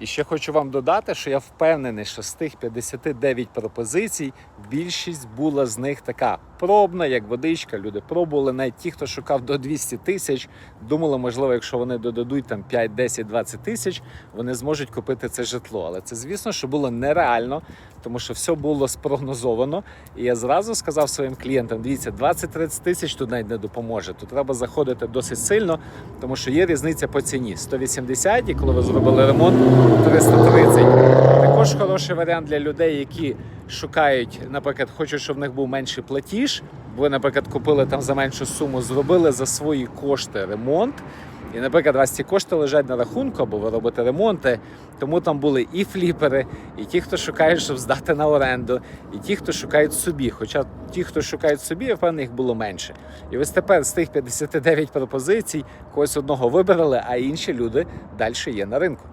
І ще хочу вам додати, що я впевнений, що з тих 59 пропозицій більшість була з них така пробна, як водичка. Люди пробували. Навіть ті, хто шукав до 200 тисяч, думали, можливо, якщо вони додадуть там 5, 10, 20 тисяч, вони зможуть купити це житло. Але це, звісно, що було нереально, тому що все було спрогнозовано. І я зразу сказав своїм клієнтам: дивіться, 20-30 тисяч тут навіть не допоможе. Тут треба заходити досить сильно, тому що є різниця по ціні 180, і коли ви зробили ремонт, 330. Також хороший варіант для людей, які шукають, наприклад, хочуть, щоб в них був менший платіж. Ви, наприклад, купили там за меншу суму, зробили за свої кошти ремонт. І, наприклад, вас ці кошти лежать на рахунку, або ви робите ремонти, тому там були і фліпери, і ті, хто шукають, щоб здати на оренду, і ті, хто шукають собі. Хоча ті, хто шукають собі, я впевнений, їх було менше. І ось тепер з тих 59 пропозицій когось одного вибрали, а інші люди далі є на ринку.